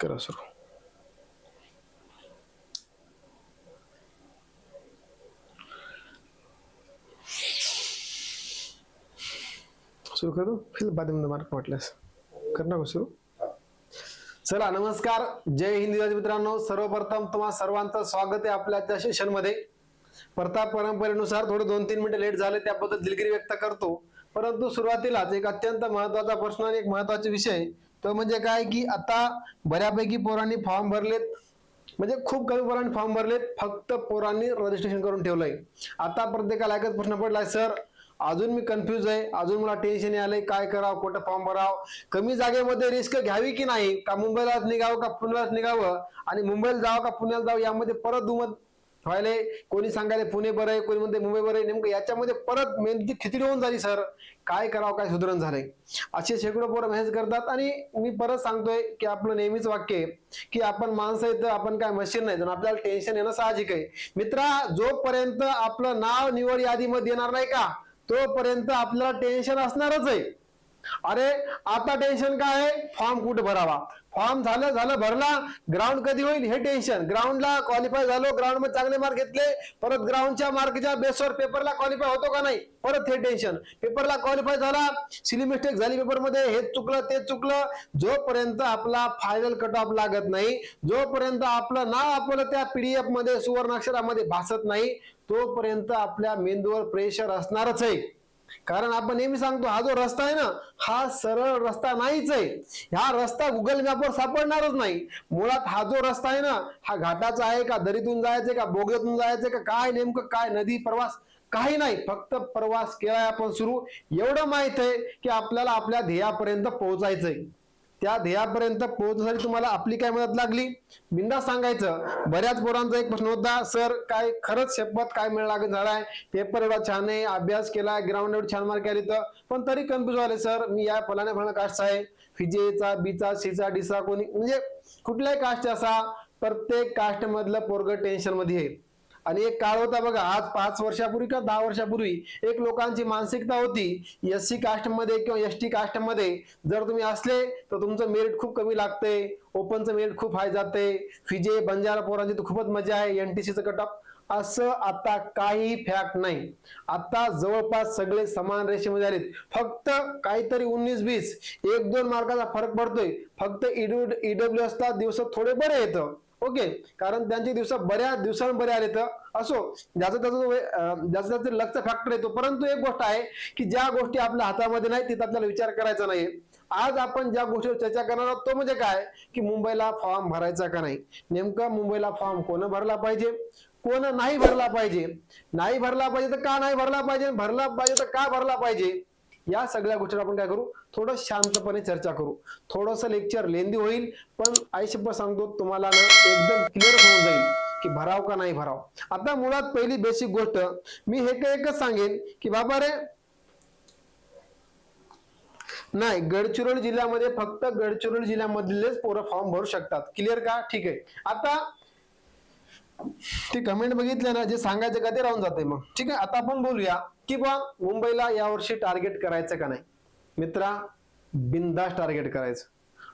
करा सुरू. करू? फिर बाद मार्क वाटल्यास करणार सुरू? चला नमस्कार. जय हिंद विद्यार्थी मित्रांनो सर्वप्रथम तुम्हा सर्वांचं स्वागत आहे आपल्या त्या सेशनमध्ये प्रताप परंपरेनुसार थोडे दोन तीन मिनिटं लेट झाले त्याबद्दल दिलगिरी व्यक्त करतो. परंतु सुरुवातीलाच एक अत्यंत महत्त्वाचा प्रश्न आणि एक महत्त्वाचा विषय तो म्हणजे काय की आता बऱ्यापैकी पोरांनी फॉर्म भरलेत. म्हणजे खूप कमी पोरांनी फॉर्म भरलेत फक्त पोरांनी रजिस्ट्रेशन करून ठेवलंय. आता प्रत्येकाला एकच प्रश्न पडलाय सर अजून मी कन्फ्युज आहे अजून मला टेन्शन आलंय काय करावं कुठं फॉर्म भरावं कमी जागेमध्ये रिस्क घ्यावी की नाही? का मुंबईलाच निघावं का पुण्यालाच निघावं? आणि मुंबईला जावं का पुण्याला जावं यामध्ये परत दुमत व्हायले कोणी सांगायला पुणे बरं आहे कोणी म्हणते मुंबई बरं आहे नेमकं याच्यामध्ये परत मेहनती खिचडी होऊन झाली सर. काय करावं काय सुधारण झालंय? असे शेकडो पोरं मेसेज करतात आणि मी परत सांगतोय की आपलं नेहमीच वाक्य आहे की आपण माणसं आहे आपण काय मशीन नाही. आपल्याला टेन्शन येणं साहजिक आहे. मित्रा जोपर्यंत आपलं नाव निवड यादीमध्ये येणार नाही का तोपर्यंत आपल्याला टेन्शन असणारच आहे. अरे आता टेन्शन काय आहे? फॉर्म कुठे भरावा? फॉर्म झालं झालं भरला. ग्राउंड कधी होईल? हे टेन्शन ग्राउंडला क्वालिफाय झालो ग्राउंडमध्ये चांगले मार्क घेतले. परत ग्राउंडच्या मार्कच्या बेसवर पेपरला क्वालिफाय होतो का नाही? परत हे टेन्शन पेपरला क्वालिफाय झाला सिली मिस्टेक झाली पेपरमध्ये हे चुकलं ते चुकलं. जोपर्यंत आपला फायनल कट ऑफ लागत नाही जोपर्यंत आपलं नाव आपलं त्या पीडीएफमध्ये सुवर्णाक्षरामध्ये भासत नाही तोपर्यंत आपल्या मेंदूवर प्रेशर असणारच आहे. कारण आपण नेहमी सांगतो हा जो रस्ता आहे ना हा सरळ रस्ता नाहीच आहे. हा रस्ता गुगल मॅपवर सापडणारच नाही. मुळात हा जो रस्ता आहे ना हा घाटाचा आहे का दरीतून जायचंय का बोगद्यातून जायचंय का काय नेमकं काय नदी प्रवास काही नाही. फक्त प्रवास केलाय आपण सुरू. एवढं माहीत आहे की आपल्याला आपल्या ध्येयापर्यंत पोहोचायचंय. त्या ध्येयापर्यंत पोहोचण्यासाठी तुम्हाला आपली काय मदत लागली? बिंदा सांगायचं बऱ्याच पोरांचा एक प्रश्न होता सर काय खरंच शपथ काय मिळ लागत झालाय पेपर एवढा छान आहे अभ्यास केला ग्राउंड एवढी छान मार्क आली तर. पण तरी कन्फ्युज झाले सर मी या फलाने फलाना कास्ट आहे. फिजेचा बीचा सीचा डिसा कोणी म्हणजे कुठल्याही कास्ट असा प्रत्येक कास्ट मधलं पोरग टेन्शनमध्ये आहे आणि एक काळ होता बघा आज पाच वर्षापूर्वी किंवा दहा वर्षापूर्वी एक लोकांची मानसिकता होती एस सी कास्टमध्ये किंवा एस टी कास्टमध्ये जर तुम्ही असले तर तुमचं मेरिट खूप कमी लागते ओपनचं मेरिट खूप हाय जाते फिजे बंजारा पोरांची तर खूपच मजा आहे एनटीसीचं कट ऑफ असं आता काही फॅक्ट नाही. आता जवळपास सगळे समान रेषेमध्ये आलेत. फक्त काहीतरी उन्नीस बीस एक दोन मार्काचा फरक पडतोय. फक्त ईडब्ल्यू असता दिवस थोडे बरे येतं. ओके कारण त्यांचे दिवस बऱ्याच दिवसां बरे आले तर असो ज्याचं त्याचं वे- अं, ज्याचं त्याचं लक्ष फॅक्टर येतो. परंतु एक गोष्ट आहे की ज्या गोष्टी आपल्या हातामध्ये नाही तिथं आपल्याला विचार करायचा नाही आज आपण ज्या गोष्टीवर चर्चा करणार आहोत तो म्हणजे काय? की मुंबईला फॉर्म भरायचा का नाही? नेमकं मुंबईला फॉर्म कोण भरला पाहिजे? कोण नाही भरला पाहिजे? नाही भरला पाहिजे तर का नाही भरला पाहिजे? भरला पाहिजे तर का भरला पाहिजे? या सगळ्या गोष्टीवर आपण काय करू? थोडं शांतपणे चर्चा करू. थोडस लेक्चर लेंदी होईल पण आयुष्यभर सांगतो तुम्हाला ना एकदम क्लिअर होऊन जाईल की भराव का नाही भराव. आता मुळात पहिली बेसिक गोष्ट मी हे काय एकच सांगेन की बाबा रे नाही गडचिरोली जिल्ह्यामध्ये फक्त गडचिरोली जिल्ह्यामधलेच पोरं फॉर्म भरू शकतात. क्लिअर का? ठीक आहे. आता ते कमेंट बघितले ना जे सांगायचं का ते राहून जाते मग. ठीक आहे आता आपण बोलूया की बा मुंबईला यावर्षी टार्गेट करायचं का नाही? मित्रा बिंदास टार्गेट करायचं.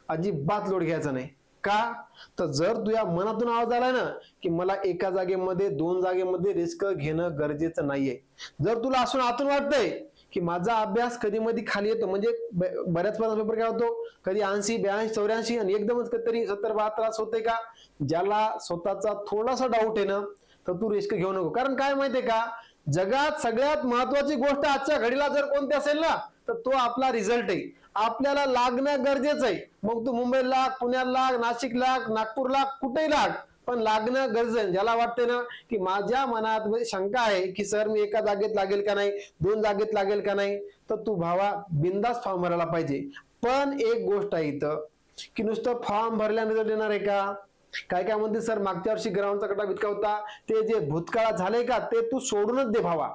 अजिबात लोड घ्यायचा नाही. का? तर जर तुझ्या मनातून आवाज आलाय ना की मला एका जागेमध्ये दोन जागेमध्ये रिस्क घेणं गरजेचं नाहीये. जर तुला असून आतून वाटतंय की माझा अभ्यास कधी मधी खाली येतो. म्हणजे बऱ्याच वेळा पेपर काय होतो कधी ऐंशी ब्याऐंशी चौऱ्याऐंशी आणि एकदमच कधीतरी सत्तर बहात्तर असं होतंय का ज्याला स्वतःचा थोडासा डाऊट आहे ना तर तू रिस्क घेऊ नको. कारण काय माहितीये का जगात सगळ्यात महत्वाची गोष्ट आजच्या घडीला जर कोणती असेल ना तर तो आपला रिझल्ट आहे. आपल्याला लागणं गरजेचं आहे. मग तू मुंबईला लाग पुण्याला लाग नाशिक लाग नागपूर लाग कुठेही लाग पण लागणं गरजन ज्याला वाटते ना की माझ्या मनात म्हणजे शंका आहे की सर मी एका जागेत लागेल का नाही दोन जागेत लागेल का नाही तर तू भावा बिंदास फॉर्म भरायला पाहिजे. पण एक गोष्ट आहे इथं की नुसतं फॉर्म भरल्याने देणार येणार आहे का? काय काय म्हणते सर मागच्या वर्षी ग्राउंडचा कटा इतका होता ते जे भूतकाळात झाले का ते तू सोडूनच दे भावा.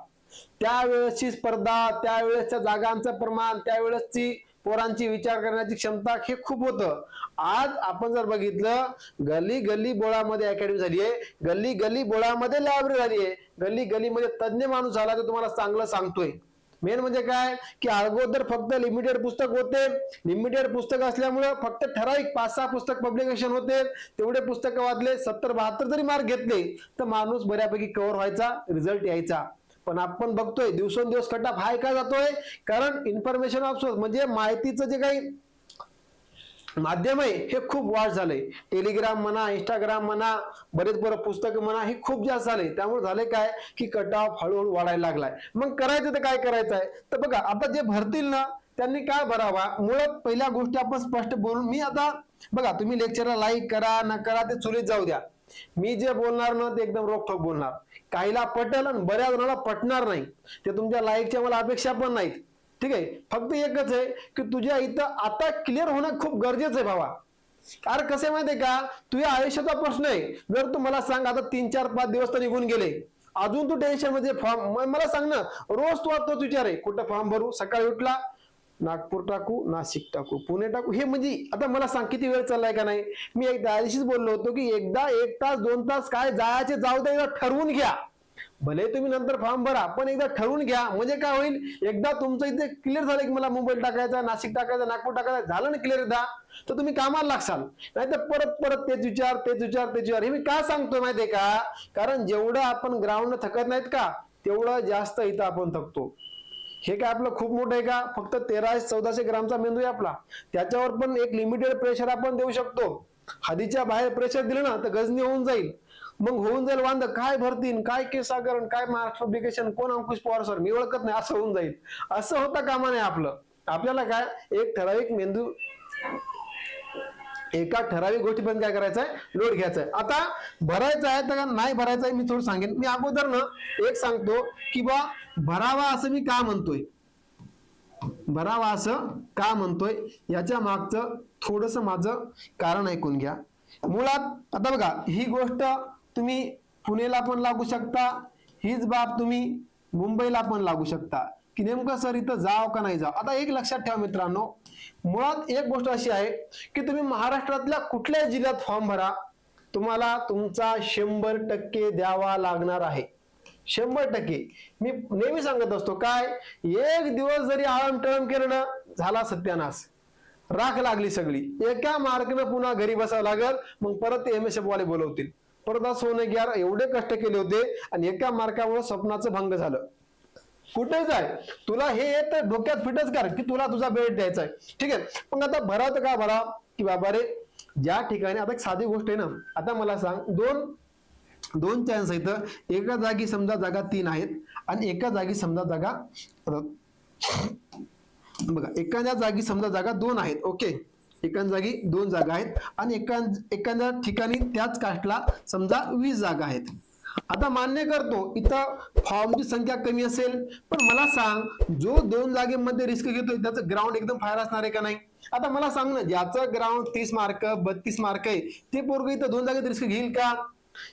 त्यावेळेसची स्पर्धा त्यावेळेसच्या जागांचं प्रमाण त्यावेळेसची पोरांची विचार करण्याची क्षमता हे खूप होतं. आज आपण जर बघितलं गल्ली गल्ली बोळामध्ये अकॅडमी झाली आहे. गल्ली गल्ली बोळामध्ये लायब्ररी झाली आहे. गल्ली गल्लीमध्ये तज्ज्ञ माणूस झाला तर तुम्हाला चांगलं सांगतोय. मेन म्हणजे काय? की अगोदर फक्त लिमिटेड पुस्तक होते. लिमिटेड पुस्तक असल्यामुळं फक्त ठराविक पाच सहा पुस्तक पब्लिकेशन होते. तेवढे पुस्तकं वाचले सत्तर बहात्तर जरी मार्क घेतले. तर माणूस बऱ्यापैकी कव्हर व्हायचा रिझल्ट यायचा. पण आपण बघतोय दिवसेंदिवस कट हाय का जातोय? कारण इन्फॉर्मेशन ऑफ सोर्स म्हणजे माहितीचं जे काही माध्यम आहे हे खूप वाढ झालंय. टेलिग्राम म्हणा इंस्टाग्राम म्हणा बरेच बरं पुस्तक म्हणा हे खूप जास्त झाले त्यामुळे झाले काय? की कट ऑफ हळूहळू वाढायला लागलाय. मग करायचं तर काय करायचं आहे तर बघा आता जे भरतील ना त्यांनी काय भरावा? मुळात पहिल्या गोष्टी आपण स्पष्ट बोलून मी आता बघा तुम्ही लेक्चरला लाईक करा न करा ते चुलीत जाऊ द्या. मी जे बोलणार ना ते एकदम रोखोक बोलणार. काहीला पटेल आणि बऱ्याच जणांना पटणार नाही. ते तुमच्या लाईकच्या मला अपेक्षा पण नाहीत. ठीक आहे? फक्त एकच आहे की तुझ्या इथं आता क्लिअर होणं खूप गरजेचं आहे भावा. अरे कसे माहितीये का? तुझ्या आयुष्याचा प्रश्न आहे. जर तू मला सांग आता तीन चार पाच दिवस तर निघून गेले. अजून तू टेन्शनमध्ये फॉर्म मला सांग ना रोज तू आता विचार आहे. कुठं फॉर्म भरू? सकाळी उठला नागपूर टाकू नाशिक टाकू पुणे टाकू हे म्हणजे आता मला सांग किती वेळ चाललाय का नाही? मी एकदा दिवशीच बोललो होतो की एकदा एक तास दोन तास काय जायचे जाऊ दे एकदा ठरवून घ्या. भले तुम्ही नंतर फॉर्म भरा पण एकदा ठरवून घ्या. म्हणजे काय होईल एकदा तुमचं इथे क्लिअर झालं की मला मुंबईला टाकायचा नाशिक टाकायचा नागपूर टाकायचा झालं ना क्लिअर एकदा तर तुम्ही कामाला लागसाल. नाही तर परत परत तेच विचार तेच विचार तेच विचार. हे मी का सांगतो माहितीये का? कारण जेवढं आपण ग्राउंड थकत नाहीत का तेवढं जास्त इथं आपण थकतो. हे काय आपलं खूप मोठं आहे का? फक्त तेरा चौदाशे ग्रामचा मेंदू आहे आपला. त्याच्यावर पण एक लिमिटेड प्रेशर आपण देऊ शकतो. हदीच्या बाहेर प्रेशर दिलं ना तर गजनी होऊन जाईल. मग होऊन जाईल वांद. काय भरतीन? काय केसागरण काय महाराष्ट्र पब्लिकेशन कोण अंकुश पवार सर मी ओळखत नाही. असं होऊन जाईल. असं होता कामा नाही आपलं. आपल्याला काय? एक ठराविक मेंदू एका ठराविक गोष्टी पण काय करायचंय? लोड घ्यायचा आहे आता भरायचं आहे तर नाही भरायचं आहे मी थोडं सांगेन. मी अगोदर ना एक सांगतो की बा भरावा असं मी का म्हणतोय? भरावा असं का म्हणतोय? याच्या मागचं थोडस माझं कारण ऐकून घ्या. मुळात आता बघा ही गोष्ट तुम्ही पुणेला पण लागू शकता हीच बाब तुम्ही मुंबईला पण लागू शकता. की नेमकं सर इथं जाव का नाही जाव? आता एक लक्षात ठेवा मित्रांनो. मुळात एक गोष्ट अशी आहे की तुम्ही महाराष्ट्रातल्या कुठल्याही जिल्ह्यात फॉर्म भरा तुम्हाला तुमचा शंभर टक्के द्यावा लागणार आहे. शंभर टक्के. मी नेहमी सांगत असतो काय? एक दिवस जरी आळम टळम केलं ना झाला सत्यानाश. राख लागली सगळी. एका मार्कनं पुन्हा घरी बसावं लागल मग परत एम एस एफ वाले बोलवतील. परत असं सोनं यार एवढे कष्ट केले होते आणि एका मार्कामुळे स्वप्नाचं भंग झालं. कुठे जाय तुला हे येत डोक्यात फिटच कर की तुला तुझा बेट द्यायचा आहे. ठीक आहे? मग आता भरा तर का भरा की बाबा रे ज्या ठिकाणी आता एक साधी गोष्ट आहे ना. आता मला सांग दोन दोन चान्स आहेत. एका जागी समजा जागा तीन आहेत आणि एका जागी समजा जागा बघा एखाद्या जागी समजा जागा दोन आहेत. ओके एका जागी दोन जागा आहेत आणि एका एखाद्या ठिकाणी त्याच कास्टला समजा वीस जागा आहेत. आता मान्य करतो इथं फॉर्मची संख्या कमी असेल पण मला सांग जो दोन जागेमध्ये रिस्क घेतोय त्याचं ग्राउंड एकदम फायर असणार आहे का नाही? आता मला सांग ना ज्याचं ग्राउंड तीस मार्क बत्तीस मार्क आहे ते पोरग इथं दोन जागेत रिस्क घेईल का?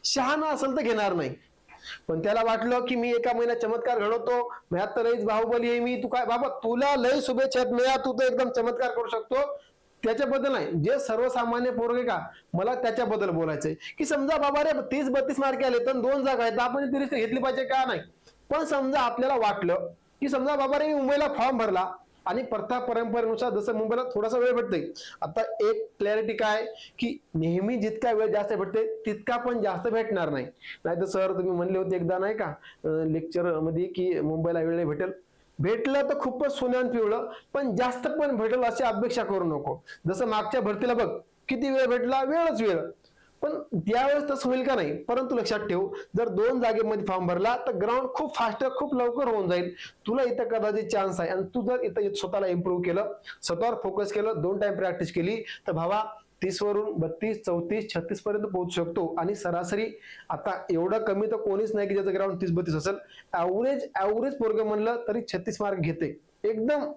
शहाणा असेल तर घेणार नाही. पण त्याला वाटलं की मी एका महिन्यात चमत्कार घडवतो. म्यात तर लईच बाहुबली आहे मी तू काय बाबा तुला लय शुभेच्छा मिळा तू तर एकदम चमत्कार करू शकतो. त्याच्याबद्दल नाही. जे सर्वसामान्य पोरगे का मला त्याच्याबद्दल बोलायचंय. की समजा बाबा रे तीस बत्तीस मार्के आले तर दोन जागा आहेत आपण ती रिस्क घेतली पाहिजे का नाही? पण समजा आपल्याला वाटलं की समजा बाबा रे मी मुंबईला फॉर्म भरला आणि प्रथा परंपरेनुसार जसं मुंबईला थोडासा वेळ भेटते आता एक क्लॅरिटी काय? की नेहमी जितका वेळ जास्त भेटते तितका पण जास्त भेटणार नाही. नाहीतर सर तुम्ही म्हणले होते एकदा नाही का? लेक्चरमध्ये की मुंबईला वेळ नाही भेटेल. भेटलं तर खूपच सोन्यान पिवळं पण जास्त पण भेटेल अशी अपेक्षा करू नको. जसं मागच्या भरतीला बघ किती वेळ भेटला? वेळच वेळ. पण त्यावेळेस तसं होईल का नाही परंतु लक्षात ठेव जर दोन जागेमध्ये फॉर्म भरला तर ग्राउंड खूप फास्ट खूप लवकर होऊन जाईल. तुला इथं कदाचित चान्स आहे. आणि तू जर इथं स्वतःला इम्प्रूव्ह केलं स्वतःवर फोकस केलं दोन टाइम प्रॅक्टिस केली तर भावा तीस वरून बत्तीस चौतीस छत्तीस पर्यंत पोहोचू शकतो. आणि सरासरी आता एवढं कमी तर कोणीच नाही की ज्याचं ग्राउंड तीस बत्तीस असेल. ऍव्हरेज ऍव्हरेज पोरग म्हणलं तरी छत्तीस मार्क घेते. एकदम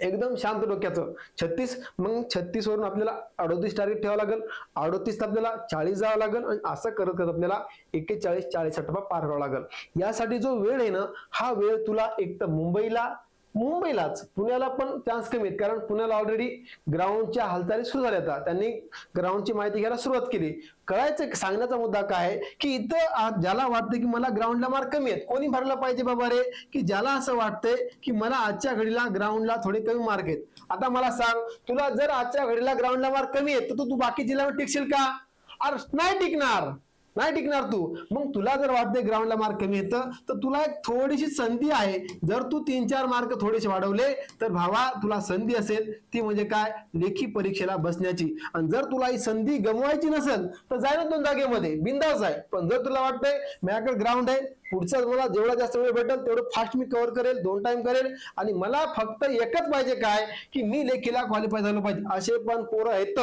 एकदम शांत डोक्याचं. छत्तीस मग छत्तीस वरून आपल्याला अडोतीस टार्गेट ठेवावं लागेल. अडोतीस आपल्याला चाळीस जावं लागेल आणि असं करत करत आपल्याला एक्केचाळीस चाळीस टप्पा पार करावा लागेल. यासाठी जो वेळ आहे ना हा वेळ तुला एक तर मुंबईला मुंबईलाच पुण्याला पण चान्स कमी आहेत. कारण पुण्याला ऑलरेडी ग्राउंडच्या हालचाली सुरू झाल्या होत्या त्यांनी ग्राउंडची माहिती घ्यायला सुरुवात केली. कळायचं सांगण्याचा मुद्दा काय आहे? की इथं ज्याला वाटतं की मला ग्राउंडला मार्क कमी आहेत कोणी भरला पाहिजे बाबा रे? की ज्याला असं वाटतंय की मला आजच्या घडीला ग्राउंडला थोडे कमी मार्क आहेत. आता मला सांग तुला जर आजच्या घडीला ग्राउंडला मार्क कमी आहेत तर तू- तू बाकी जिल्ह्यावर टिकशील का? अरे नाही टिकणार. नाही टिकणार तू. मग तुला जर वाटतंय ग्राउंडला मार्क कमी येतं तर तुला एक थोडीशी संधी आहे. जर तू तीन चार मार्क थोडेसे वाढवले तर भावा तुला संधी असेल. ती म्हणजे काय? लेखी परीक्षेला बसण्याची. आणि जर तुला ही संधी गमवायची नसेल तर जाय ना दोन जागेमध्ये. बिंदास आहे. पण जर तुला वाटतंय माझ्याकडे ग्राउंड आहे पुढचा मला जेवढा जास्त वेळ भेटेल तेवढं फास्ट मी कव्हर करेल दोन टाइम करेल. आणि मला फक्त एकच पाहिजे काय? की मी लेखीला क्वालिफाय झालो पाहिजे. असे पण पोरं आहेत.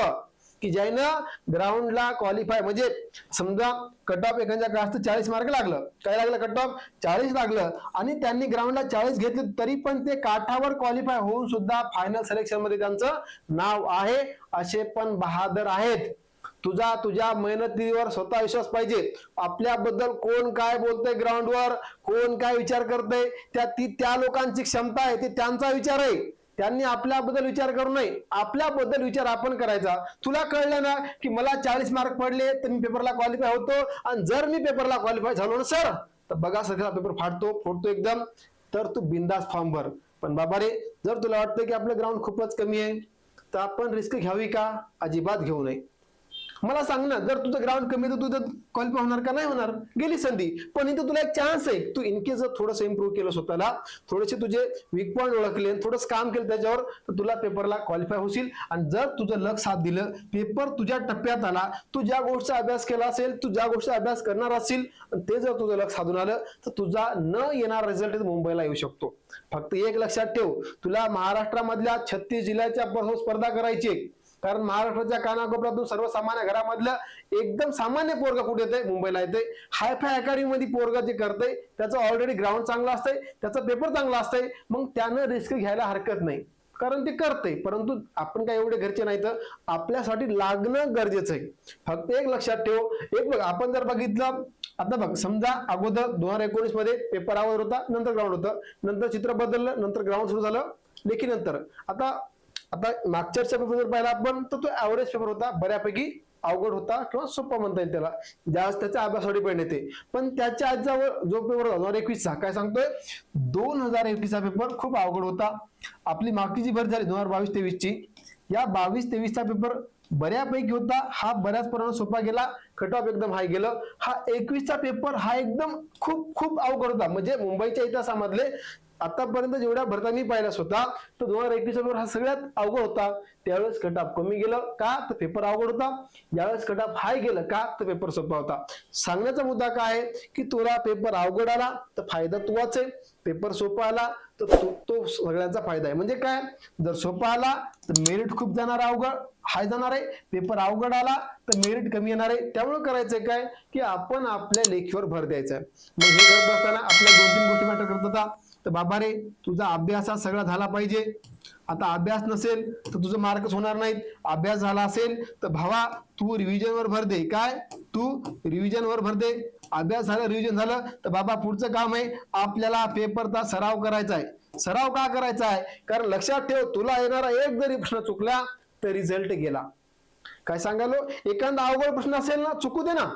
की ज्यानं ग्राउंडला क्वालिफाय म्हणजे समजा कट ऑफ एखाद्या कास्ट चाळीस मार्क लागलं. काय लागलं कट ऑफ चाळीस लागलं. आणि त्यांनी ग्राउंडला चाळीस घेतले तरी पण ते काठावर क्वालिफाय होऊन सुद्धा फायनल सिलेक्शनमध्ये त्यांचं नाव आहे असे पण बहादर आहेत. तुझा तुझ्या मेहनतीवर स्वतः विश्वास पाहिजे. आपल्याबद्दल कोण काय बोलतंय ग्राउंडवर कोण काय विचार करतंय? त्या ती त्या लोकांची क्षमता आहे ती त्यांचा विचार आहे. त्यांनी आपल्याबद्दल विचार करू नये. आपल्याबद्दल विचार आपण करायचा. तुला कळलं ना की मला चाळीस मार्क पडले तर मी पेपरला क्वालिफाय होतो. आणि जर मी पेपरला क्वालिफाय झालो ना सर तर बघा सगळा पेपर फाटतो फोडतो एकदम. तर तू बिंदास फॉर्म भर. पण बाबा रे जर तुला वाटतं की आपलं ग्राउंड खूपच कमी आहे तर आपण रिस्क घ्यावी का? अजिबात घेऊ नये. मला सांग ना जर तुझं ग्राउंड कमी तर तुझं क्वालिफाय होणार का नाही होणार? गेली संधी. पण इथं तुला एक चान्स आहे. तू इनकेस जर थोडंसं इम्प्रूव्ह केलं स्वतःला थोडेसे तुझे वीक पॉईंट ओळखले थोडस काम केलं त्याच्यावर तर तुला पेपरला क्वालिफाय होशील. आणि जर तुझं लक्ष साथ दिलं पेपर तुझ्या टप्प्यात आला तू ज्या गोष्टीचा अभ्यास केला असेल तू ज्या गोष्टीचा अभ्यास करणार असेल ते जर तुझं लक्ष साधून आलं तर तुझा न येणार रिझल्ट मुंबईला येऊ शकतो. फक्त एक लक्षात ठेव. तुला महाराष्ट्रामधल्या छत्तीस जिल्ह्याच्या स्पर्धा करायची कारण महाराष्ट्राच्या कानाकोपऱ्यातून सर्वसामान्य घरामधलं एकदम सामान्य पोरगा कुठे येते मुंबईला येते हायफाय अकॅडमी मध्ये पोरगा जे करतंय त्याचं ऑलरेडी ग्राउंड चांगलं असतंय त्याचा पेपर चांगला असतंय. मग त्यानं रिस्क घ्यायला हरकत नाही. कारण ते करते परंतु आपण काय एवढे घरचे नाही तर आपल्यासाठी लागणं गरजेचं आहे. फक्त एक लक्षात ठेव. एक बघ आपण जर बघितलं आता बघ समजा अगोदर दोन हजार एकोणीसमध्ये पेपर आवर होता नंतर ग्राउंड होतं. नंतर चित्र बदललं नंतर ग्राउंड सुरू झालं लेखी नंतर. आता आता मागच्या पेपर जर पाहिला आपण तर तो ऍव्हरेज पेपर होता बऱ्यापैकी अवघड होता किंवा सोपा म्हणता येईल त्याला. जास्त त्याच्या अभ्यासावर डिपेंड येते. पण त्याच्या आजचा जो पेपर दोन हजार एकवीसचा काय सांगतोय? दोन हजार एकवीसचा पेपर खूप अवघड होता. आपली मागची जी झाली दोन हजार बावीस तेवीसची या बावीस तेवीसचा पेपर बऱ्यापैकी होता. हा बऱ्याच प्रमाणात सोपा गेला कट ऑफ एकदम हाय गेलं. हा एकवीसचा पेपर हा एकदम खूप खूप अवघड होता. म्हणजे मुंबईच्या इतिहासामधले आतापर्यंत जेवढ्या भरतांनी पाहिला स्वतः तर दोन हजार एकवीस पेपर हा सगळ्यात अवघड होता. त्यावेळेस कट ऑफ कमी गेलं का? तर पेपर अवघड होता. यावेळेस कट ऑफ हाय गेलं का? तर पेपर सोपा होता. सांगण्याचा मुद्दा काय आहे? की तुला पेपर अवघड आला तर फायदा तुवाच आहे. पेपर सोपा आला तर तो तो सगळ्यांचा फायदा आहे. म्हणजे काय? जर सोपा आला तर मेरिट खूप जाणार अवघड हाय जाणार आहे. पेपर अवघड आला तर मेरिट कमी येणार आहे. त्यामुळे करायचंय काय? की आपण आपल्या लेखीवर भर द्यायचा आहे मग हे करत असताना आपल्या दोन तीन गोष्टी मॅटर करत होता. तर बाबा रे तुझा अभ्यास हा सगळा झाला पाहिजे. आता अभ्यास नसेल तर तुझं मार्कच होणार नाहीत. अभ्यास झाला असेल तर भावा तू रिव्हिजनवर भर दे. काय? तू रिव्हिजनवर भर दे. अभ्यास झाला रिव्हिजन झालं तर बाबा पुढचं काम आहे आपल्याला पेपरचा सराव करायचा आहे. सराव का करायचा आहे? कारण लक्षात ठेव तुला येणारा एक जरी प्रश्न चुकला तर रिझल्ट गेला. काय सांगालो एखादा अवघड प्रश्न असेल ना चुकू दे ना.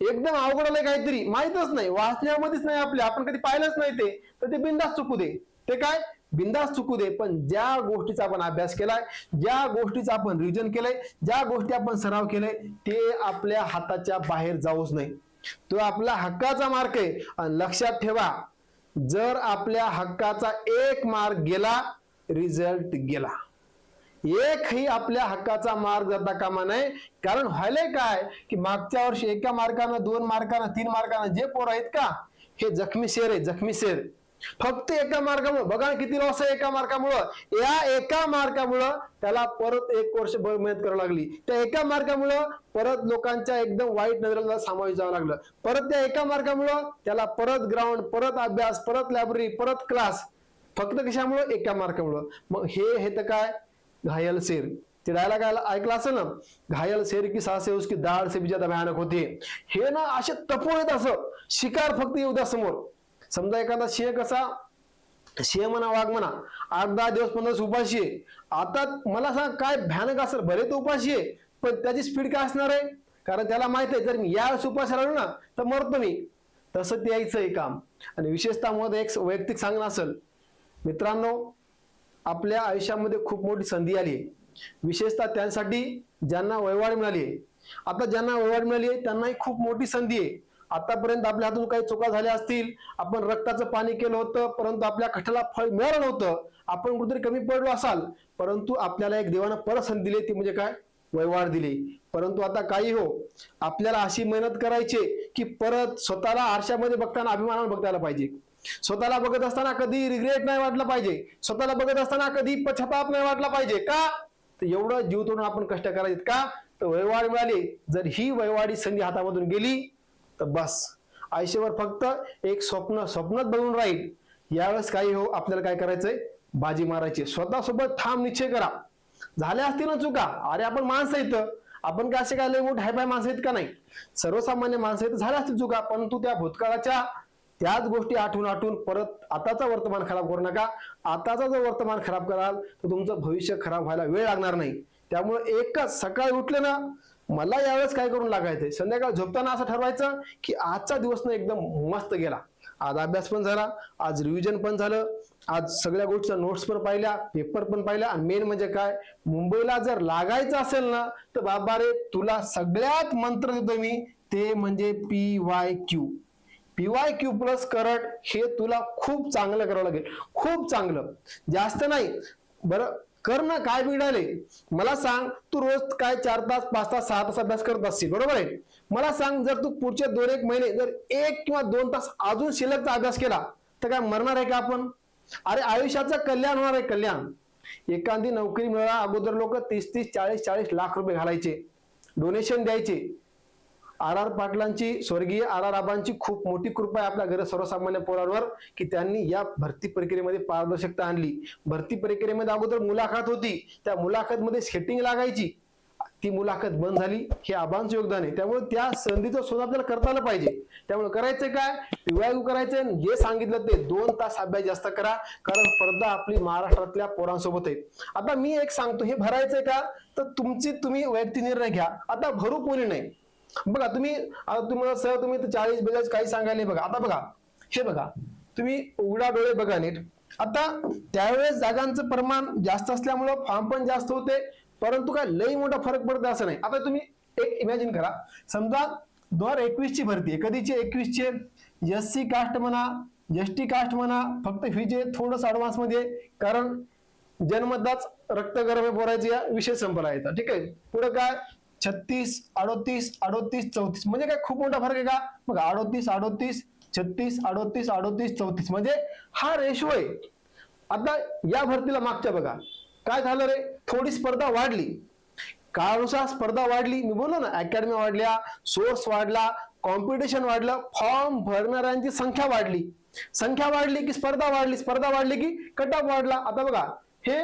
एकदम अवघड आलंय काहीतरी. माहितच नाही. वाचण्यामध्येच नाही आपल्या. आपण कधी पाहिलंच नाही ते. तर ते बिंदास चुकू दे. ते काय? बिंदास चुकू दे. पण ज्या गोष्टीचा आपण अभ्यास केलाय ज्या गोष्टीचा आपण रिव्हिजन केलंय ज्या गोष्टी आपण सराव केलाय ते आपल्या हाताच्या बाहेर जाऊच नाही. तो आपला हक्काचा मार्क आहे. आणि लक्षात ठेवा जर आपल्या हक्काचा एक मार्क गेला रिझल्ट गेला. एकही आपल्या हक्काचा मार्ग जाता कामा नये कारण व्हायले काय? की मागच्या वर्षी एका मार्कानं दोन मार्कानं तीन मार्कानं जे पोर आहेत का? हे जखमी शेर आहे जखमी शेर. फक्त एका मार्कामुळं बघा किती लॉस आहे एका मार्कामुळं. या एका मार्कामुळं त्याला परत एक वर्ष मेहनत करावी लागली. त्या एका मार्कामुळं परत लोकांच्या एकदम वाईट नजरेला सामावेश जावं लागलं. परत त्या एका मार्कामुळं त्याला परत ग्राउंड परत अभ्यास परत लायब्ररी परत क्लास फक्त कशामुळं? एका मार्कामुळं. मग हे हे तर काय? घायल शेर। ते डायलॉग ऐकला असेल ना? घायल शेर की सासे उसकी दाढ से भी ज्यादा भयानक होते हे। ना असे तपोळीत असं. शिकार फक्त येऊ द्या समोर. समजा एखादा सिंह कसा शिव म्हणा वाघ म्हणा आठ दहा दिवस पंधरा दिवस उपाशी आहे. आता मला सांग काय भयानक असेल? भले तो उपाशी आहे पण त्याची स्पीड काय असणार आहे? कारण त्याला माहीत आहे जर मी यावेळेस उपाशी राहिलो ना तर मरतो मी. तसं ते यायचं आहे काम. आणि विशेषतः मध्ये एक वैयक्तिक सांगणं असेल. मित्रांनो आपल्या आयुष्यामध्ये खूप मोठी संधी आली. आहे विशेषतः त्यांसाठी ज्यांना वयवाढ मिळाली आता ज्यांना वयवाढ मिळाली आहे त्यांनाही खूप मोठी संधी आहे. आतापर्यंत आपल्या हातून काही चुका झाल्या असतील आपण रक्ताचं पाणी केलं होतं परंतु आपल्या कष्टाला फळ मिळालं नव्हतं आपण कुठेतरी कमी पडलो असाल परंतु आपल्याला एक देवानं परत संधी दिली ती म्हणजे काय? वयवाढ दिली. परंतु आता काही हो आपल्याला अशी मेहनत करायची की परत स्वतःला आरशामध्ये बघताना अभिमानानं बघायला पाहिजे. स्वतःला बघत असताना कधी रिग्रेट नाही वाटलं पाहिजे. स्वतःला बघत असताना कधी पश्चाताप नाही वाटला पाहिजे का? तर एवढं जीव तोडून आपण कष्ट करायचे का? तर वयवाढ मिळाली जर ही वयवाढी संधी हातामधून गेली तर बस. आयुष्यभर फक्त एक स्वप्न स्वप्नच बनून राहील. यावेळेस काही हो आपल्याला काय करायचंय? बाजी मारायची. स्वतःसोबत ठाम निश्चय करा. झाल्या असतील ना चुका? अरे आपण माणसं इथं आपण काय असे काय लय हाय पाय माणसं आहेत का नाही? सर्वसामान्य माणसं आहेत झाल्या असतील चुका परंतु त्या भूतकाळाच्या त्याच गोष्टी आठवून आठवून परत आताचा वर्तमान खराब करू नका. आताचा जर वर्तमान खराब कराल तर तुमचं भविष्य खराब व्हायला वेळ लागणार नाही. त्यामुळे एकच सकाळी उठलं ना मला यावेळेस काय करून लागायचंय? संध्याकाळ झोपताना असं ठरवायचं की आजचा दिवस ना एकदम मस्त गेला. आज अभ्यास पण झाला आज रिव्हिजन पण झालं आज सगळ्या गोष्टीच्या नोट्स पण पाहिल्या पेपर पण पाहिल्या. आणि मेन म्हणजे काय? मुंबईला जर लागायचं असेल ना तर बाबा रे तुला सगळ्यात मंत्र देतो मी ते म्हणजे P Y Q PY Q plus current हे तुला खूप चांगलं करावं लागेल. खूप चांगलं. जास्त नाही. बरं कर ना काय मिळाले मला सांग तू रोज काय चार तास पाच तास सहा तास अभ्यास करत असशील बरोबर आहे? मला सांग जर तू पुढचे दोन एक महिने जर एक किंवा दोन तास अजून शिल्लकचा अभ्यास केला तर काय मरणार आहे का आपण? अरे आयुष्याचं कल्याण होणार आहे कल्याण. एखादी नोकरी मिळवा अगोदर लोक तीस तीस चाळीस चाळीस लाख रुपये घालायचे. डोनेशन द्यायचे. आर आर पाटलांची स्वर्गीय आर आर आबांची खूप मोठी कृपा आहे आपल्या घर सर्वसामान्य पोरांवर की त्यांनी या भरती प्रक्रियेमध्ये पारदर्शकता आणली. भरती प्रक्रियेमध्ये अगोदर मुलाखत होती. त्या मुलाखत मध्ये सेटिंग लागायची. ती मुलाखत बंद झाली. हे आबांचं योगदान आहे. त्यामुळे त्या संधीचं शोध आपल्याला करता आलं पाहिजे. त्यामुळे करायचंय काय? रिवायू करायचंय जे सांगितलं ते दोन तास अभ्यास जास्त करा. कारण स्पर्धा आपली महाराष्ट्रातल्या पोरांसोबत आहे. आता मी एक सांगतो. हे भरायचंय का? तर तुमची तुम्ही वैयक्तिक निर्णय घ्या. आता भरू कोणी नाही. बघा तुम्ही आता तुम्हाला सर तुम्ही चाळीस बेचाळीस काही सांगायला नाही बघा. आता बघा हे बघा तुम्ही उघडा डोळे बघा नीट. आता त्यावेळेस जागांचं प्रमाण जास्त असल्यामुळं फॉर्म पण जास्त होते परंतु काय लई मोठा फरक पडतो असं नाही. आता तुम्ही एक इमॅजिन करा. समजा दोन हजार एकवीस ची भरती आहे कधीची एकवीसचे एस सी कास्ट म्हणा एस टी कास्ट म्हणा फक्त फी जे थोडंसं ऍडव्हान्समध्ये कारण जन्मदाच रक्त गरम बोलायचे या विषय संपला येतात ठीक आहे पुढे काय? छत्तीस अडोतीस अडोतीस चौतीस. म्हणजे काय? खूप मोठा फरक आहे का? मग अडोतीस अडोतीस छत्तीस अडोतीस अडोतीस चौतीस. म्हणजे हा रेशो आहे. आता या भरतीला मागच्या बघा. काय झालं रे? थोडी स्पर्धा वाढली. काळानुसार स्पर्धा वाढली. मी बोललो ना अकॅडमी वाढल्या सोर्स वाढला कॉम्पिटिशन वाढलं फॉर्म भरणाऱ्यांची संख्या वाढली. संख्या वाढली की स्पर्धा वाढली स्पर्धा वाढली की कट ऑफ वाढला. आता बघा हे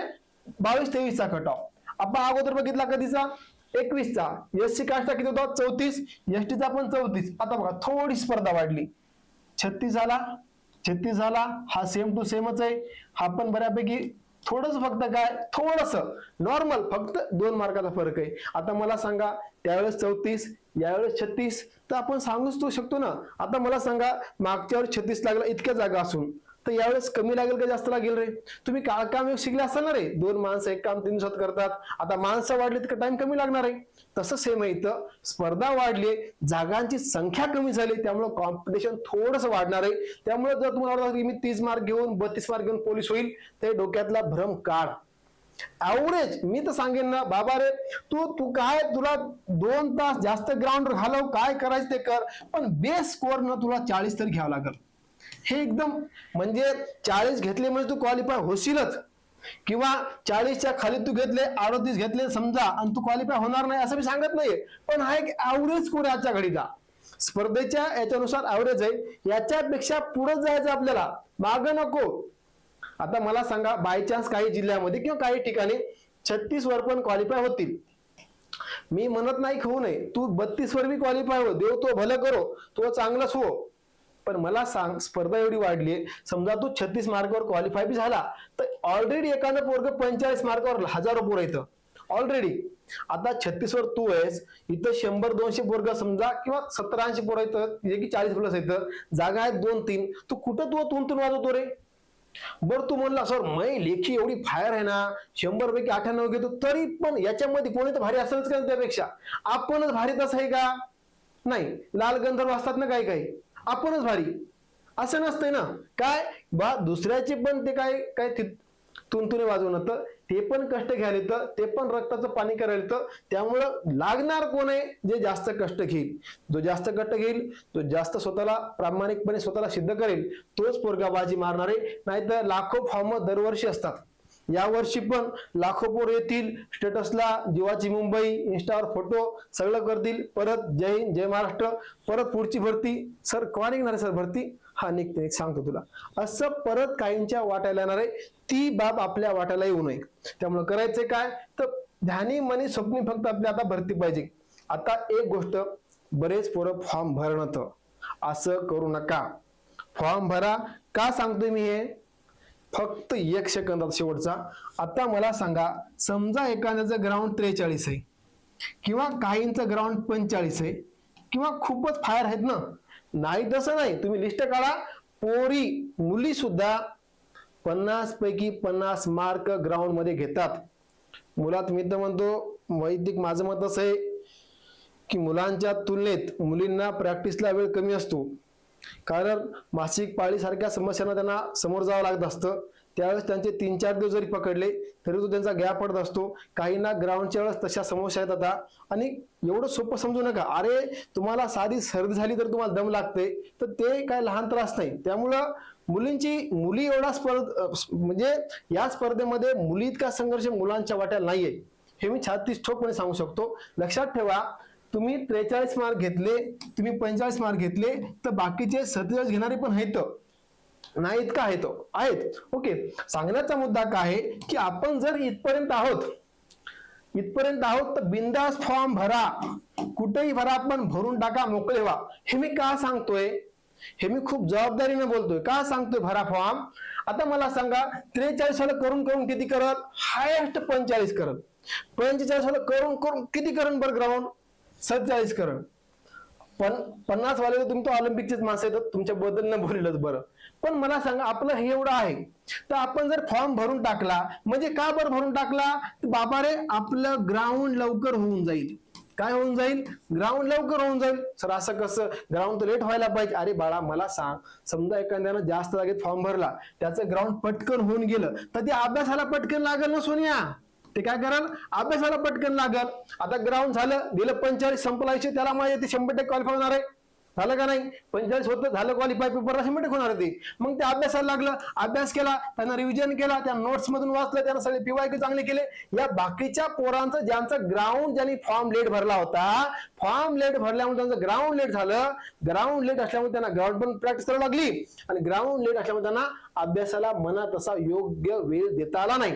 बावीस तेवीसचा कट ऑफ आपण अगोदर बघितला कधीचा? एकवीसचा एस सी कास्टचा किती होता? चौतीस. एस टीचा पण चौतीस. आता बघा थोडी स्पर्धा वाढली. छत्तीस झाला. छत्तीस झाला. हा सेम टू सेमच आहे. हा पण बऱ्यापैकी थोडस फक्त काय? थोडस. नॉर्मल फक्त दोन मार्काचा फरक आहे. आता मला सांगा त्यावेळेस चौतीस यावेळेस छत्तीस. तर आपण सांगूच तो शकतो ना. आता मला सांगा मागच्या वेळेस छत्तीस लागला इतक्या जागा असून. तर यावेळेस कमी लागेल का जास्त लागेल रे? तुम्ही काळ काम शिकले असाल ना रे? दोन माणसं एक काम तीन दिवसात करतात. आता माणसं वाढली तर टाइम कमी लागणार आहे. तसं सेम आहे इथं. स्पर्धा वाढली जागांची संख्या कमी झाली त्यामुळे कॉम्पिटिशन थोडंसं वाढणार आहे. त्यामुळे जर तुम्हाला वाटतं की मी तीस मार्क घेऊन बत्तीस मार्क घेऊन पोलीस होईल ते डोक्यातला भ्रम काढ. ऍव्हरेज मी तर सांगेन ना बाबा रे तू तू काय तुला दोन तास जास्त ग्राउंड घालव काय करायचं ते कर. पण बेस स्कोअर न तुला चाळीस तरी घ्यावं लागेल. हे एकदम म्हणजे चाळीस घेतले म्हणजे तू क्वालिफाय होशीलच. किंवा चाळीसच्या खाली तू घेतले अडतीस घेतले समजा आणि तू क्वालिफाय होणार नाही असं मी सांगत नाहीये. पण हा एक ऍव्हरेज स्कोर आजच्या घडीचा. स्पर्धेच्या याच्यानुसार ऍव्हरेज आहे. याच्यापेक्षा पुढे जायचं आपल्याला मागं नको. आता मला सांगा बाय चान्स काही जिल्ह्यामध्ये किंवा काही ठिकाणी छत्तीस वर पण क्वालिफाय होतील. मी म्हणत नाही होऊ नये. तू बत्तीस वर बी क्वालिफाय हो. देव तो भलं करो. तो चांगलाच हो. पण मला सांग स्पर्धा एवढी वाढली समजा तू छत्तीस मार्कावर क्वालिफाय बी झाला तर ऑलरेडी एखादं पोरग पंचेचाळीस मार्कावर हजारो पोरं येतं ऑलरेडी आता छत्तीसवर तू आहेस इथं शंभर दोनशे पोरग समजा किंवा सत्तर ऐंशी पोरं येतं जे की चाळीस प्लस येतं जागा आहेत दोन तीन तू कुठं तू तून तून वाजवतो रे? बर तू म्हणला सर मै लेखी एवढी फायर आहे ना शंभर पैकी अठ्याण्णव घेतो तरी पण याच्यामध्ये कोणी तर भारी असेलच का त्यापेक्षा? आपणच भारी तसं आहे का? नाही. लाल गंधर्व असतात ना काही काही आपणच भारी. असं नसतंय ना. काय? बा दुसऱ्याचे पण ते काय काय तुंतुने वाजवणं तर ते पण कष्ट घ्यायला येतं. ते पण रक्ताचं पाणी करायला येतं. त्यामुळं लागणार कोण आहे? जे जास्त कष्ट घेईल. जो जास्त कष्ट घेईल तो जास्त स्वतःला प्रामाणिकपणे स्वतःला सिद्ध करेल. तोच पोरगा बाजी मारणार आहे. नाहीतर लाखो फॉर्म दरवर्षी असतात. या वर्षी पण लाखोपूर येथील स्टेटसला जीवाची मुंबई इंस्टावर फोटो सगळं करतील. परत जय हिंद जय महाराष्ट्र. परत पुढची भरती. सर कवा निघणार आहे सर भरती? हा निघते. सांगतो तुला. असं परत काहींच्या वाटायला येणार आहे. ती बाब आपल्या वाटायला येऊ नये. त्यामुळे करायचंय काय? तर ध्यानी मनी स्वप्नी फक्त आपल्या आता भरती पाहिजे. आता एक गोष्ट. बरेच पोरं फॉर्म भरणं असं करू नका. फॉर्म भरा. का सांगतोय मी हे? फक्त एक सेकंदात शेवटचा. आता मला सांगा समजा एखाद्याचं ग्राउंड त्रेचाळीस आहे किंवा काहींचं ग्राउंड पंचेचाळीस आहे किंवा खूपच फायर आहेत ना नाही तसं नाही. तुम्ही लिस्ट काढा. पोरी मुली सुद्धा पन्नास पैकी पन्नास मार्क ग्राउंडमध्ये घेतात. मुलात मी तर म्हणतो वैदिक माझं मत असं आहे की मुलांच्या तुलनेत मुलींना प्रॅक्टिसला वेळ कमी असतो. कारण मासिक पाळीसारख्या समस्यांना त्यांना समोर जावं लागत असतं. त्यावेळेस त्यांचे तीन चार दिवस जरी पकडले तरी तो त्यांचा गॅप पडत असतो. काहींना ग्राउंडच्या वेळेस तशा समस्या येतात आता आणि एवढं सोपं समजू नका. अरे तुम्हाला साधी सर्दी झाली तर तुम्हाला दम लागते तर ते काय लहान त्रास नाही. त्यामुळं मुलींची मुली एवढा स्पर्ध म्हणजे या स्पर्धेमध्ये मुली इतका संघर्ष मुलांच्या वाट्याला नाहीये. हे मी छातीस ठोकपणे सांगू शकतो. लक्षात ठेवा तुम्ही त्रेचाळीस मार्क घेतले तुम्ही पंचेचाळीस मार्क घेतले तर बाकीचे सत्तेचाळीस घेणारे पण आहेत. नाहीत का आहेत. आहेत. ओके. सांगण्याचा मुद्दा काय आहे की आपण जर इथपर्यंत आहोत इथपर्यंत आहोत तर बिंदास फॉर्म भरा. कुठेही भरा पण भरून टाका मोकळे व्हा. हे मी का सांगतोय? हे मी खूप जबाबदारीने बोलतोय. का सांगतोय? भरा फॉर्म. आता मला सांगा त्रेचाळीस वाला करून करून किती करत हायेस्ट पंचेचाळीस करत पंचेचाळीस वाला करून करून किती करण बरं ग्राउंड सज्जाइज कर. पण पन्नास वाले तर तुम्ही तो ऑलिम्पिकचेच माणसं येतात तुमच्या बद्दल न बोललंच बरं. पण मला सांगा आपलं हे एवढं आहे तर आपण जर फॉर्म भरून टाकला म्हणजे का बरं भरून टाकला? बाबा रे आपलं ग्राउंड लवकर होऊन जाईल. काय होऊन जाईल? ग्राउंड लवकर होऊन जाईल. सर असं कसं? ग्राउंड तर लेट व्हायला पाहिजे. अरे बाळा मला सांग समजा एखाद्यानं जास्त जागेत फॉर्म भरला त्याचं ग्राउंड पटकन होऊन गेलं तर ते अभ्यासाला पटकन लागेल ना सोनिया? ते काय कराल? अभ्यासाला पटकन लागल. आता ग्राउंड झालं दिलं पंचेचाळीस संपलायचे त्याला माझ्या ते शंभर टक्के क्वालिफाय होणार आहे. झालं का नाही? पंचेचाळीस होतं झालं क्वालिफाय पेपरला शंभर होणार ते मग ते अभ्यासाला लागलं अभ्यास केला त्यांना रिव्हिजन केला त्या नोट्स मधून वाचलं त्यांना सगळे पीवाय चांगले केले. या बाकीच्या पोरांचं ज्यांचं ग्राउंड ज्यांनी फॉर्म लेट भरला होता फॉर्म लेट भरल्यामुळे त्यांचं ग्राउंड लेट झालं. ग्राउंड लेट असल्यामुळे त्यांना ग्राउंड पण प्रॅक्टिस करावी लागली. आणि ग्राउंड लेट असल्यामुळे त्यांना अभ्यासाला मनात तसा योग्य वेळ देता आला नाही.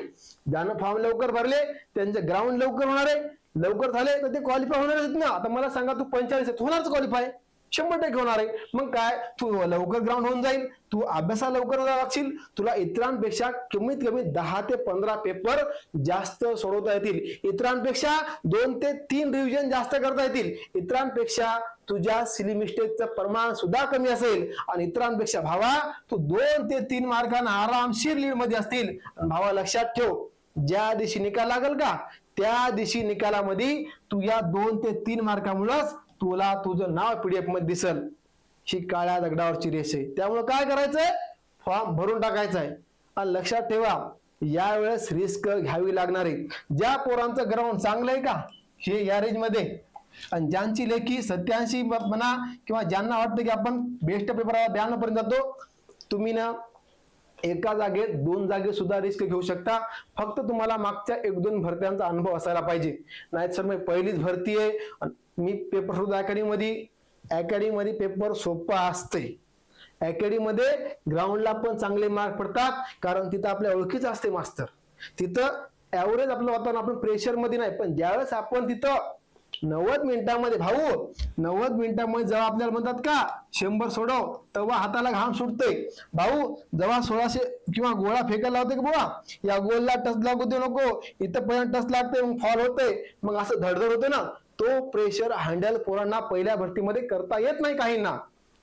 ज्यानं फॉर्म लवकर भरले त्यांचे ग्राउंड लवकर होणार आहे. लवकर झाले तर ते क्वालिफाय होणार आहेत ना. आता मला सांगा तू पंचेचाळीस होणारच क्वालिफाय शंभर टक्के होणार आहे. मग काय? तू लवकर ग्राउंड होऊन जाईल. तू अभ्यासाला लवकर लागशील. तुला इतरांपेक्षा कमीत कमी दहा ते पंधरा पेपर जास्त सोडवता येतील. इतरांपेक्षा दोन ते तीन रिव्हिजन जास्त करता येतील. इतरांपेक्षा तुझ्या सिली मिस्टेकचं प्रमाण सुद्धा कमी असेल. आणि इतरांपेक्षा भावा तू दोन ते तीन मार्कांना आरामशीर लीडमध्ये असतील. आणि भावा लक्षात ठेव ज्या दिवशी निकाल लागल का त्या दिवशी निकालामध्ये तू या दोन ते तीन मार्कामुळेच तुला तुझं नाव पीडीएफमध्ये दिसल ही काळ्या दगडावरची रेष आहे. त्यामुळे काय करायचंय? फॉर्म भरून टाकायचा आहे आणि लक्षात ठेवा यावेळेस रिस्क घ्यावी लागणार आहे. ज्या पोरांचं ग्राउंड चांगलं आहे का? हे या रेंजमध्ये. आणि ज्यांची लेखी सत्याऐंशी म्हणा किंवा ज्यांना वाटतं की आपण बेस्ट पेपर ब्याण्णव पर्यंत जातो तुम्ही ना एका जागेत दोन जागे सुद्धा रिस्क घेऊ शकता. फक्त तुम्हाला मागच्या एक दोन भरत्यांचा अनुभव असायला पाहिजे. नाही सर मी पहिलीच भरती आहे. मी पेपर सुद्धा अकॅडमी अकॅडमीमध्ये पेपर सोपा असते अकॅडमीमध्ये ग्राउंडला पण चांगले मार्क पडतात कारण तिथं आपल्या ओळखीच असते मास्तर तिथं ऍव्हरेज आपलं वातावरण आपण प्रेशरमध्ये नाही पण ज्यावेळेस आपण तिथं नव्वद मिनिटांमध्ये भाऊ. नव्वद मिनिटांमध्ये जेव्हा आपल्याला म्हणतात का शंभर सोडव तेव्हा हाताला घाम सुटतोय. भाऊ जेव्हा सोळाशे किंवा गोळा फेकायला लावते की बुवा? या गोलला टच लागू देऊ नको. इथं पर्यंत टच लागते मग फॉल होते मग असं धडधड होते ना तो प्रेशर हँडल पोरांना पहिल्या भरतीमध्ये करता येत नाही काहींना.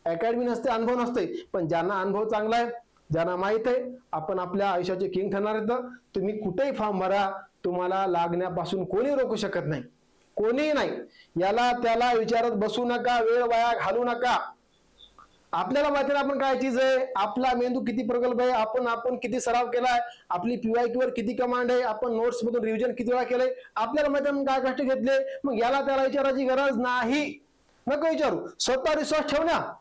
अकॅडमी नसते अनुभव नसते पण ज्यांना अनुभव चांगला आहे ज्यांना माहीत आहे आपण आपल्या आयुष्याचे किंग ठरणार आहेत. तुम्ही कुठेही फॉर्म भरा तुम्हाला लागण्यापासून कोणी रोखू शकत नाही. कोणीही नाही. याला त्याला विचारत बसू नका वेळ वाया घालू नका. आपल्याला माहिती आपण काय चीज आहे? आपला मेंदू किती प्रगल्भ आहे? आपण आपण किती सराव केलाय? आपली पीवायटी वर किती कमांड आहे? आपण नोट्स मधून रिव्हिजन किती वेळा केलंय? आपल्याला माहिती आपण काय कष्ट घेतले? मग याला त्याला विचारायची गरज नाही. नको विचारू. स्वतः विश्वास ठेव ना.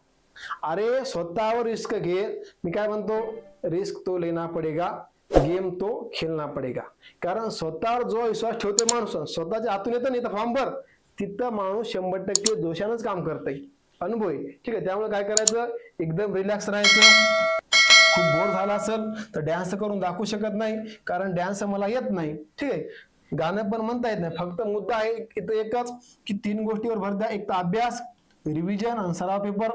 अरे स्वतःवर रिस्क घे. मी काय म्हणतो? रिस्क तो लेना पडेगा. गेम तो खेळना पडेगा। कारण स्वतःवर जो विश्वास ठेवते माणूस स्वतःच्या हातून येतं नाही तर फॉर्म भर तिथं माणूस शंभर टक्के जोशानच काम करतय. अनुभव आहे. ठीक आहे त्यामुळे काय करायचं? एकदम रिलॅक्स राहायचं. खूप बोर झाला असेल तर डॅन्स करून दाखवू शकत नाही कारण डॅन्स मला येत नाही. ठीक आहे? गाणं पण म्हणता येत नाही. फक्त मुद्दा आहे इथं एकच की तीन गोष्टीवर भर द्या. एक तर अभ्यास रिव्हिजन आणि सराव पेपर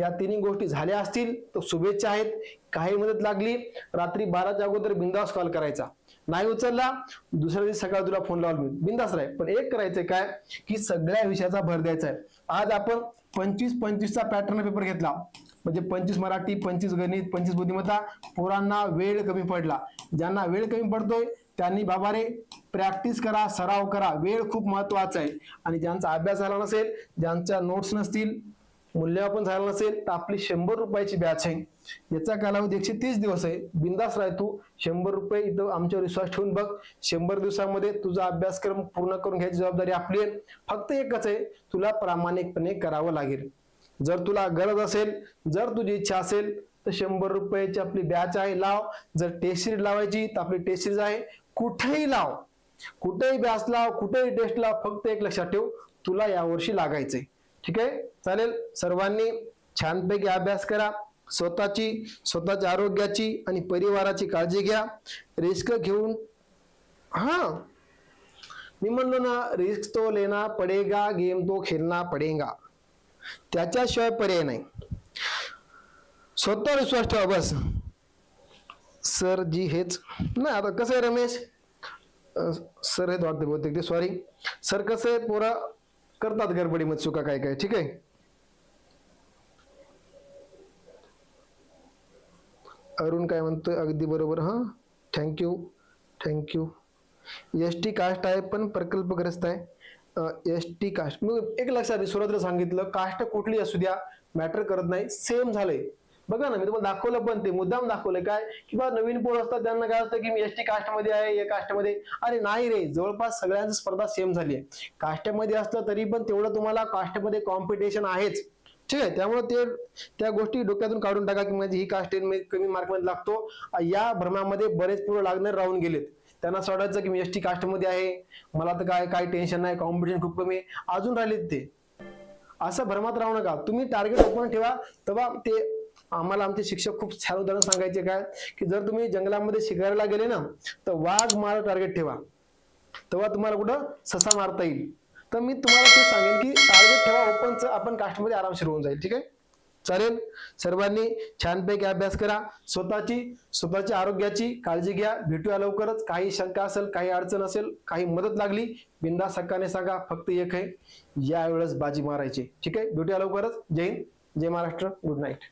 या तिन्ही गोष्टी झाल्या असतील तर शुभेच्छा आहेत. काही मदत लागली रात्री बाराच्या अगोदर बिंदास कॉल करायचा. नाही उचलला दुसऱ्या दिवशी सकाळी तुला फोन लावला मी बिंदास राहील पण एक करायचंय काय की सगळ्या विषयाचा भर द्यायचा आहे. आज आपण पंचवीस पंचवीसचा पॅटर्न पेपर घेतला. म्हणजे पंचवीस मराठी पंचवीस गणित पंचवीस बुद्धिमत्ता पोरांना वेळ कमी पडला. ज्यांना वेळ कमी पडतोय त्यांनी बाबा रे प्रॅक्टिस करा सराव करा. वेळ खूप महत्त्वाचा आहे. आणि ज्यांचा अभ्यास झाला नसेल ज्यांच्या नोट्स नसतील मूल्यमापन झालं नसेल तर आपली शंभर रुपयाची बॅच आहे. याचा कालावधी एकशे तीस दिवस आहे. बिंदास राह तू. शंभर रुपये इथं आमच्यावर विश्वास ठेवून बघ. शंभर दिवसामध्ये तुझा अभ्यासक्रम पूर्ण करून घ्यायची जबाबदारी आपली आहे. फक्त एकच आहे तुला प्रामाणिकपणे करावं लागेल. जर तुला गरज असेल जर तुझी इच्छा असेल तर शंभर रुपयाची आपली बॅच आहे. लाव. जर टेस्ट सिरीज लावायची तर आपली टेस्ट सिरीज आहे. कुठेही लाव. कुठेही बॅच लाव कुठेही टेस्ट लाव फक्त एक लक्षात ठेव तुला यावर्षी लागायचंय. ठीक आहे? चालेल? सर्वांनी छानपैकी अभ्यास करा. स्वतःची स्वतःच्या आरोग्याची आणि परिवाराची काळजी घ्या. रिस्क घेऊन हा. मी म्हणलो ना रिस्क तो लेना पडेगा गेम तो खेळना पडेगा. त्याच्याशिवाय पर्याय नाही. स्वतः विश्वास ठेवा बस. सर जी हेच. नाही आता कसं आहे रमेश? सर आहेत वाटते बहुतेक ते. सॉरी सर कसं आहे पोरा? करतात गडबडीमध्ये चुका काय काय? ठीक आहे? अरुण काय म्हणतोय? अगदी बरोबर. हा. Thank you thank you S T caste आहे पण प्रकल्पग्रस्त आहे. एस टी कास्ट मग एक लक्षात सुरुवातीला सांगितलं कास्ट कुठली असू द्या मॅटर करत नाही. सेम झालंय. बघा ना मी तुम्हाला दाखवलं पण ते मुद्दाम दाखवलं काय? किंवा नवीन पोर असतात त्यांना काय असतं की मी एसटी कास्टमध्ये आहे या कास्टमध्ये अरे नाही रे जवळपास सगळ्यांची स्पर्धा सेम झाली आहे. कास्टमध्ये असलं तरी पण तेवढं तुम्हाला कास्टमध्ये कॉम्पिटिशन आहेच. ठीक आहे? त्यामुळे ते त्या गोष्टी डोक्यातून काढून टाका की म्हणजे ही कास्ट कमी मार्कमध्ये लागतो. या भ्रमामध्ये बरेच पूर्ण लागणार राहून गेलेत. त्यांना असं वाटायचं की मी एस टी कास्टमध्ये आहे. मला तर काय काय टेन्शन नाही कॉम्पिटिशन खूप कमी आहे. अजून राहिलेत ते. असं भ्रमात राहू नका. तुम्ही टार्गेट ओपन ठेवा. तेव्हा ते आम्हाला आमचे शिक्षक खूप छान उदाहरण सांगायचे काय? की जर तुम्ही जंगलामध्ये शिकायला गेले ना तर वाघ मार टार्गेट ठेवा. तेव्हा तुम्हाला कुठं ससा मारता येईल. तर मी तुम्हाला ते सांगेन की टार्गेट ठेवा ओपनचं आपण कास्टमध्ये आरामशीर होऊन जाईल ठीक आहे? चालेल? सर्वांनी छानपैकी अभ्यास करा. स्वतःची स्वतःच्या आरोग्याची काळजी घ्या. भेटूया लवकरच. काही शंका असेल काही अडचण असेल काही मदत लागली बिंदा सक्काने सांगा. फक्त एक आहे यावेळेस बाजी मारायची. ठीक आहे? भेटूया लवकरच. जय हिंद. जय महाराष्ट्र. Good night